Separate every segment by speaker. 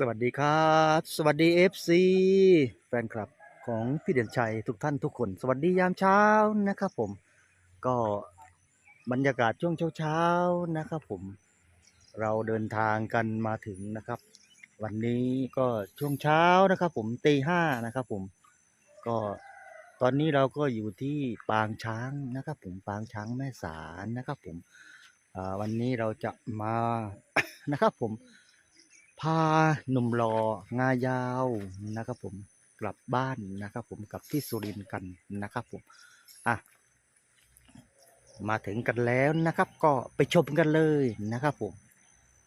Speaker 1: สวัสดีครับ สวัสดี FC แฟนคลับของพี่เด่นชัยทุกท่านทุกคน สวัสดียามเช้านะครับผม ก็บรรยากาศช่วงเช้าๆนะครับผม เราเดินทางกันมาถึงนะครับ วันนี้ก็ช่วงเช้านะครับ ผมตีห้านะครับผม ก็ตอนนี้เราก็อยู่ที่ปางช้างนะครับผมปางช้างแม่สารนะครับผมวันนี้เราจะมานะครับผม พาหนุ่มรองายาวนะครับผมกลับบ้านนะครับผมกลับที่สุรินทร์กันนะครับผมอะมาถึงกันแล้วนะครับ ก็ไปชมกันเลยนะครับผม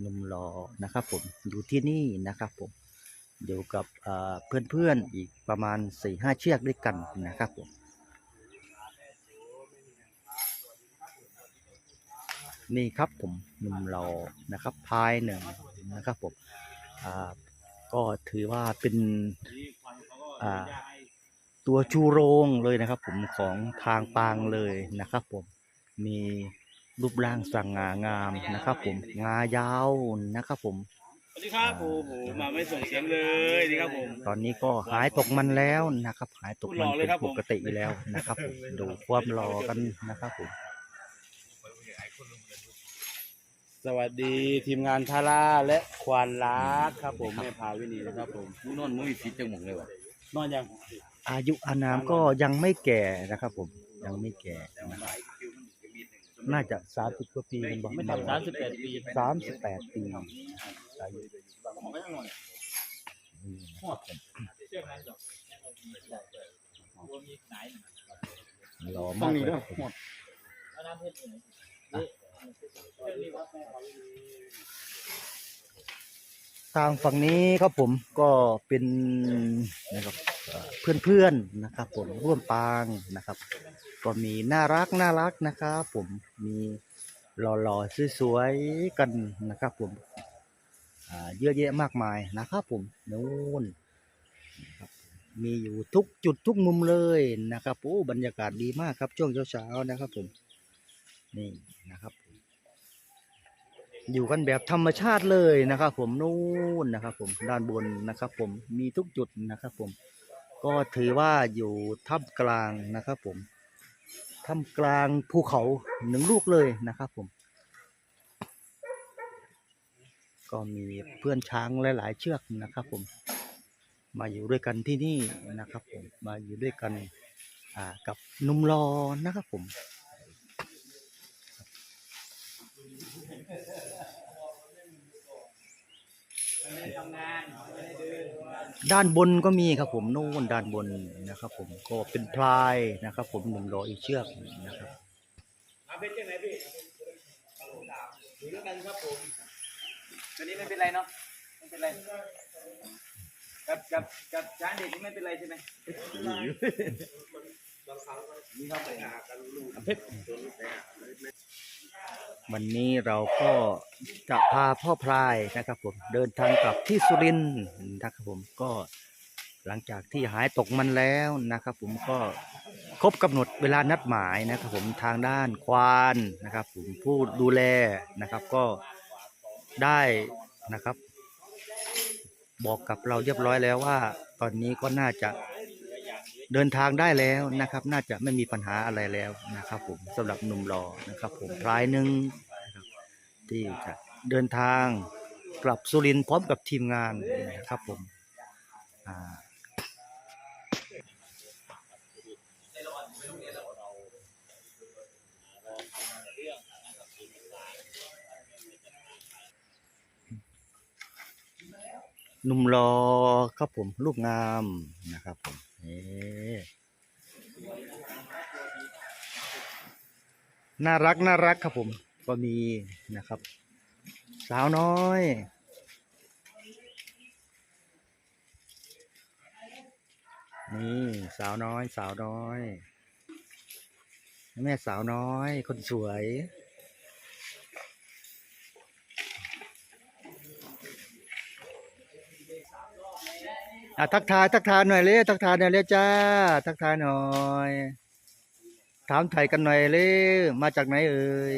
Speaker 1: หนุ่มรอนะครับผมอยู่ที่นี่นะครับผมอยู่กับเพื่อนๆอีกประมาณสี่ห้าเชือกด้วยกันนะครับผมนี่ครับผมหนุ่มรอนะครับพายหนึ่งนะครับผม ก็ถือว่าเป็นอ่าตัวชูโรงเลยนะครับ ผมของทางปางเลยนะครับ ผมมีรูปร่างสง่างามนะครับ ผมงายาวนะครับ ผม
Speaker 2: สวัสดีครับโอ้โหมาไม่ส่งเสียงเลยดีครับผม
Speaker 1: ตอนนี้ก็หายตกมันแล้วนะครับ หายตกมัน
Speaker 2: พูดรอเล
Speaker 1: เป็
Speaker 2: ย
Speaker 1: น
Speaker 2: ครับผม
Speaker 1: ปกติแล้วนะครับผมดูความรอกันนะครับผม
Speaker 2: สวัสดีทีมงานทาราและควานรักครับผมแม่พาวินีนะครับผม
Speaker 3: มูนอนมุ้ยฟิตจังหมงเลยวะ
Speaker 2: นอนยัง
Speaker 1: อายุอานามก็ยังไม่แก่นะครับผมยังไม่แก่นะครับน่าจะสามสิบกว่าปีกันบอก
Speaker 2: ไม่ต่ำสามสิบแปดปี
Speaker 1: สามสิบแปดปีอายุรอ
Speaker 2: ต้
Speaker 1: มา
Speaker 2: อง
Speaker 1: ก
Speaker 2: นี้
Speaker 1: เล
Speaker 2: ด้วย
Speaker 1: ย
Speaker 2: หมด
Speaker 1: ทางฝั่งนี้ครับผมก็เป็นนะครับเพื่อนเพื่อนๆนะครับ ผมร่วมปางนะครับ ก็มีน่ารักน่ารักนะครับผมมีหล่อๆสวยๆกันนะครับผมเยอะแยะมากมายนะครับผมนู่นมีอยู่ทุกจุดทุกมุมเลยนะครับโอ้บรรยากาศดีมากครับช่วงเช้าๆนะครับผมนี่นะครับ อยู่กันแบบธรรมชาติเลยนะครับ ผมนู่นนะครับ ผมด้านบนนะครับ ผมมีทุกจุดนะครับ ผมก็ถือว่าอยู่ท่ามกลางนะครับ ผมท่ามกลางภูเขาหนึ่งลูกเลยนะครับ ผม ก็มีเพื่อนช้างหลาย ๆ เชือกนะครับ ผม มาอยู่ด้วยกันที่นี่นะครับ ผมมาอยู่ด้วยกันกับนุ่มรอนะครับ ผม ด้านบนก็มีครับผมนู่นด้านบนนะครับ ผมก็เป็นพลายนะครับ ผมหนึ่งร้อยอีกเชือกนะครับ
Speaker 2: อาเพชรยังไงพี่อยู่ด้วยกันครับผมตัวนี้ไม่เป็นไรเนาะไม่เป็นไรกับกับกับช้างเด็กนี่ไม่เป็นไรใช่ไหมนี่ครับผมอาเพชร
Speaker 1: วันนี้เราก็จะพาพ่อพลายนะครับผมเดินทางกลับที่สุรินทร์นะครับผมก็หลังจากที่หายตกมันแล้วนะครับ ผมก็ครบกำหนดเวลานัดหมายนะครับ ผมทางด้านควานนะครับ ผมผู้ดูแลนะครับก็ได้นะครับ บอกกับเราเรียบร้อยแล้วว่า ตอนนี้ก็น่าจะ เดินทางได้แล้วนะครับ น่าจะไม่มีปัญหาอะไรแล้วนะครับผมสำหรับหนุ่มรอนะครับผมรายหนึ่งที่จะเดินทางกลับสุรินทร์พร้อมกับทีมงานนะครับผมหนุ่มรอครับผมรูปงามนะครับผม น่ารักน่ารักครับผม ก็มีนะครับ สาวน้อย นี่สาวน้อย สาวน้อย แม่สาวน้อย คนสวย อะทักทายทักทายหน่อยเลยทักทายหน่อยเลยจ้า ทักทายหน่อย ถามไทยกันหน่อยเลยมาจากไหนเอ่ย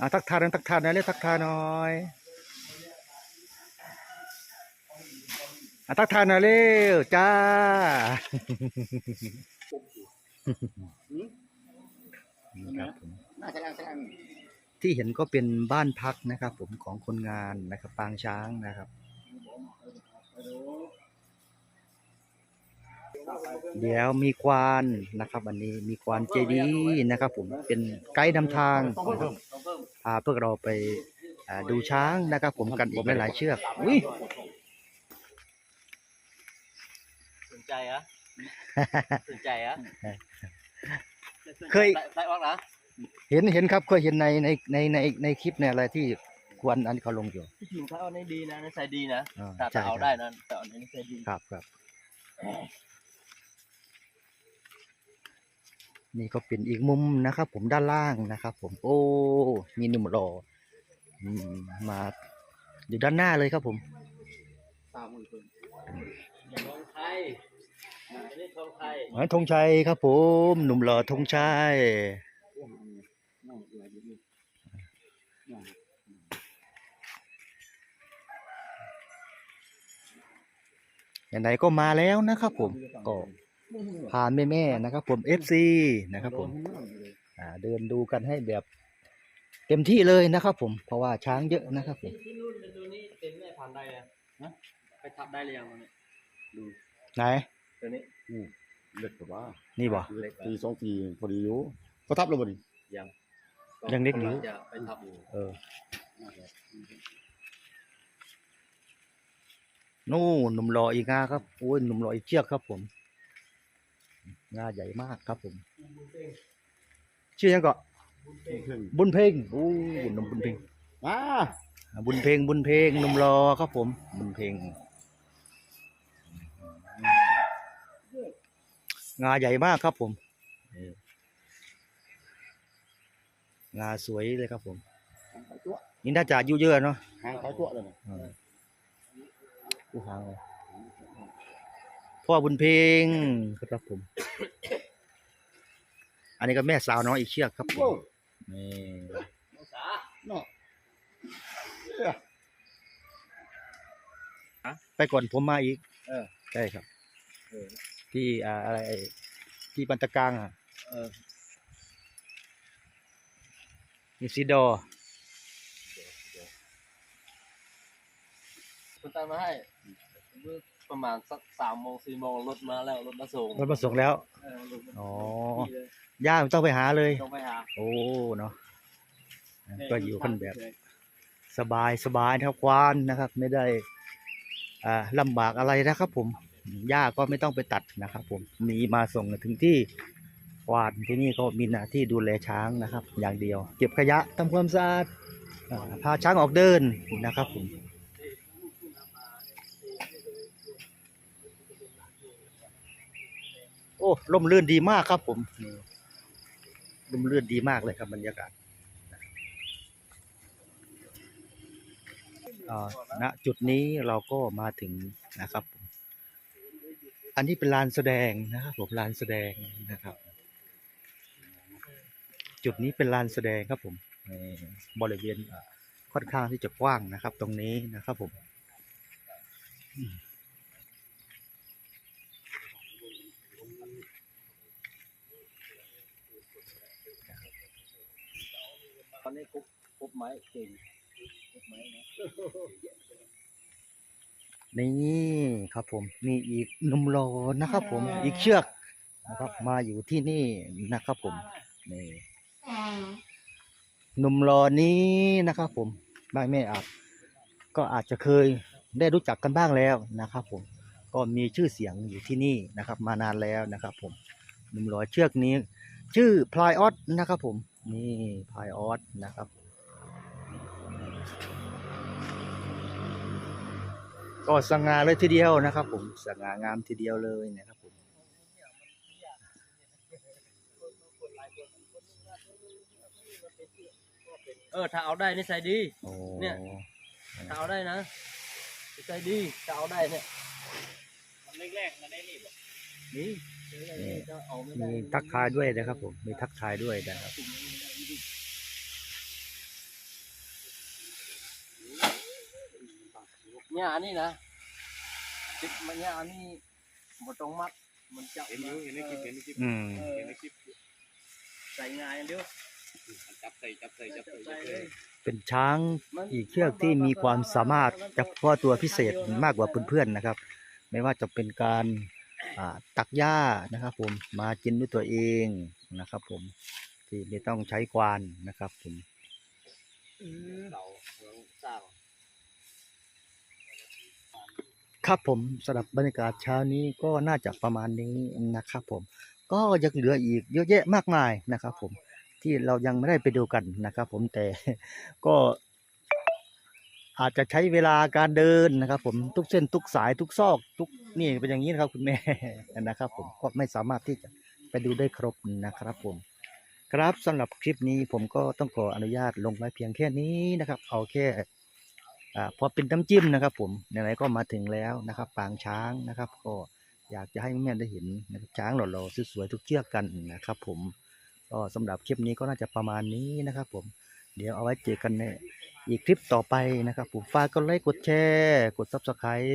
Speaker 1: อะทักทายหน่อยทักทายหน่อยเรียกทักทายหน่อยอะทักทายหน่อยเร็วจ้านี่ครับผม
Speaker 3: น่าจะแสดง
Speaker 1: ที่เห็นก็เป็นบ้านพักนะครับ ผมของคนงานนะครับ ปางช้างนะครับ เดี๋ยวมีควานนะครับอันนี้มีควานเจดีย์นะครับ ผมเป็นไกด์นำทางนะครับพาพวกเราไปอ่าดูช้างนะครับ ผมกันผมหลายๆเชือกอุ้ย
Speaker 2: สนใจเหรอสนใจเหรอ
Speaker 1: เคย
Speaker 2: ไล่ออกนะ
Speaker 1: เห็นเห็นครับเคยเห็นในในในในในคลิปเนี่ยอะไรที่ควรอันเขาลงอยู่
Speaker 2: ที่จริงเขาเอาในดีนะในใส่ดีนะ
Speaker 1: อ่า
Speaker 2: แต่
Speaker 1: ใช่
Speaker 2: เอา
Speaker 1: ครับ
Speaker 2: ได้นะแต่เอาในใส่ดี
Speaker 1: ครับครับ นี่ก็เป็นอีกมุมนะครับ ผมด้านล่างนะครับ ผมโอ้มีหนุ่มรออืมมาอยู่ด้านหน้าเลยครับผม
Speaker 3: ตามมือเพิ่น
Speaker 2: ทองไทยอันนี้ทองไทย
Speaker 1: หมายธงชัยครับผม หนุ่มหล่อธงชัย
Speaker 3: น่าจะอะไรดีน่า
Speaker 1: ไหนๆก็มาแล้วนะครับผมก็พาแม่ๆนะครับ ผม FC นะครับผมอ่าเดินดูกันให้แบบเต็มที่เลยนะครับผมเพราะว่าช้างเยอะนะครับผม
Speaker 2: ที่นู่นเป็นตัวนี้เป็นแม่พันธุ์ได้เลยนะไปทับได้เลยยังวันนี้
Speaker 1: ไหน
Speaker 2: ตัวนี้
Speaker 3: อืมเล็กกว่า
Speaker 1: นี่บ่
Speaker 2: เล็ก
Speaker 3: ปีสองปีพอดีอยู่ ก็ทับแล้วบ่นี่
Speaker 2: ยัง
Speaker 1: ยังเล็กอยู่
Speaker 2: จะไปทับอยู่
Speaker 1: เออ นู่นหนุ่มรออีกงาครับโอ้ยหนุ่มรออีกเชือกครับ ผมงาใหญ่มากครับผม ชื่อยังก็
Speaker 3: ขึ้น
Speaker 1: บุญเพ่งโอ้หนุ่มบุญเพ่ง
Speaker 3: มา
Speaker 1: อ่าบุญเพ่งบุญเพ่งหนุ่มรอครับ ผม บุญเพ่งงาใหญ่มากครับผมนี่ งาสวยเลยครับผม
Speaker 3: หางขายตัว
Speaker 1: นี่น่าจะอายุเยอะเนาะ
Speaker 3: หางขายตัวเลยนะ
Speaker 1: อืมผู้หางเลยพ่อบุญเพลงครับผม อันนี้ก็แม่สาวน้อยอีกเชือกครับผม
Speaker 3: โอ้
Speaker 1: นี่
Speaker 2: สา
Speaker 3: เนาะ
Speaker 1: ไปก่อนผมมาอีก
Speaker 2: เออ
Speaker 1: ใช่ครับ
Speaker 2: เออ
Speaker 1: ที่อ่าอะไรไอ้ที่ปันตะกลางอะ
Speaker 2: เออ
Speaker 1: มีซีดอร์
Speaker 2: คุณตามมาให้เมื่อประมาณสักสามโมงสี่โมงรถมาแล้วรถมาส่ง
Speaker 1: รถมาส่งแล้ว
Speaker 2: เออรถมา
Speaker 1: อ๋อ
Speaker 2: ส่งที่เลย
Speaker 1: ย่าไม่ต้องไปหาเลย
Speaker 2: ต้องไปหา
Speaker 1: โอ้ เนาะก็อยู่กันแบบ สบายสบายนะครับควานนะครับ ไม่ได้ อ่าลำบากอะไรนะครับผมหญ้าก็ไม่ต้องไปตัดนะครับผมมีมาส่งถึงที่ค วานที่นี่ก็มีหน้าที่ดูแลช้างนะครับ อย่างเดียว เก็บขยะทำความสะอาดพาช้างออกเดินนะครับผมโอ้ร่มรื่นดีมากครับผมนี่ร่มรื่นดีมากเลยครับบรรยากาศณจุดนี้เราก็มาถึงนะครับ อันนี้เป็นลานแสดงนะครับผมลานแสดงนะครับ จุดนี้เป็นลานแสดงครับผมนี่บริเวณค่อนข้างที่จะกว้างนะครับ ตรงนี้นะครับผม
Speaker 2: ตอนนี้คุบคุบไม้เก่งคุบไม้นะ
Speaker 1: นี่ครับผมมีอีกหนุ่มรอนะครับผมอีกเชือกนะครับมาอยู่ที่นี่นะครับผมนี่ หนุ่มรอนี้นะครับ ผมบ้านแม่อาจก็อาจจะเคยได้รู้จักกันบ้างแล้วนะครับ ผมก็มีชื่อเสียงอยู่ที่นี่นะครับ มานานแล้วนะครับ ผมหนุ่มรอเชือกนี้ ชื่อพลายออสนะครับ ผมนี่พลายออสนะครับ ก็สง่าเลยทีเดียวนะครับ ผมสง่างามทีเดียวเลยนะครับ
Speaker 2: เออถ้าเอาได้นี่ใส่ดีเนี่ย ถ้าเอาได้นะใส่ดีถ้าเอาได้เนี่ยมันแรกๆมันได้นี่บนี่มี
Speaker 1: ทักทายด้วยนะครับผม มีทักทายด้วยนะครับ
Speaker 3: เนี่ยอันนี้นะติดมันเนี่ยอันนี้บ่ตรงมัดมันจะ
Speaker 2: เห็นอยู่เห็นในคลิปเห็นในคลิปเห็นในคลิป
Speaker 3: ใส่ง่ายเดียว
Speaker 2: จับใส่จับใส่จับใส่จับ
Speaker 3: ใส่
Speaker 2: ใส่
Speaker 3: เลย
Speaker 1: เป็นช้างอีกเชือกที่มีความสามารถเฉพาะตัวพิเศษมากกว่าเพื่อนๆนะครับ ไม่ว่าจะเป็นการอ่าตักหญ้านะครับ ผมมากินด้วยตัวเองนะครับ ผมที่ไม่ต้องใช้ควานนะครับ ผม
Speaker 3: เสาเมืองสร้าง
Speaker 1: ครับผมสำหรับบรรยากาศเช้านี้ก็น่าจะประมาณนี้นะครับ ผม ก็ยังเหลืออีกเยอะแยะมากมายนะครับ ผมที่เรายังไม่ได้ไปดูกันนะครับ ผมแต่ก็อาจจะใช้เวลาการเดินนะครับ ผมทุกเส้นทุกสายทุกซอกทุกนี่เป็นอย่างนี้นะครับคุณแม่นะครับ ผมก็ไม่สามารถที่จะไปดูได้ครบนะครับ ผมครับสำหรับคลิปนี้ผมก็ต้องขออนุญาตลงไว้เพียงแค่นี้นะครับ เอาแค่อ่าพอเป็นน้ำจิ้มนะครับ ผมไหนๆก็มาถึงแล้วนะครับ ปางช้างนะครับก็ อยากจะให้แม่ได้เห็นนะครับช้างหล่อๆสวยๆทุกเชือกกันนะครับ ผมก็สำหรับคลิปนี้ก็น่าจะประมาณนี้นะครับ ผมเดี๋ยวเอาไว้เจอกันในอีกคลิปต่อไปนะครับ ผมฝากกดไลค์กดแชร์กด subscribe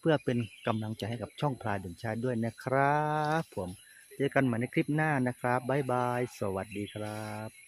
Speaker 1: เพื่อเป็นกำลังใจให้กับช่องพลายเด่นชาด้วยนะครับ ผมเจอกันใหม่ในคลิปหน้านะครับบ๊ายบาย สวัสดีครับ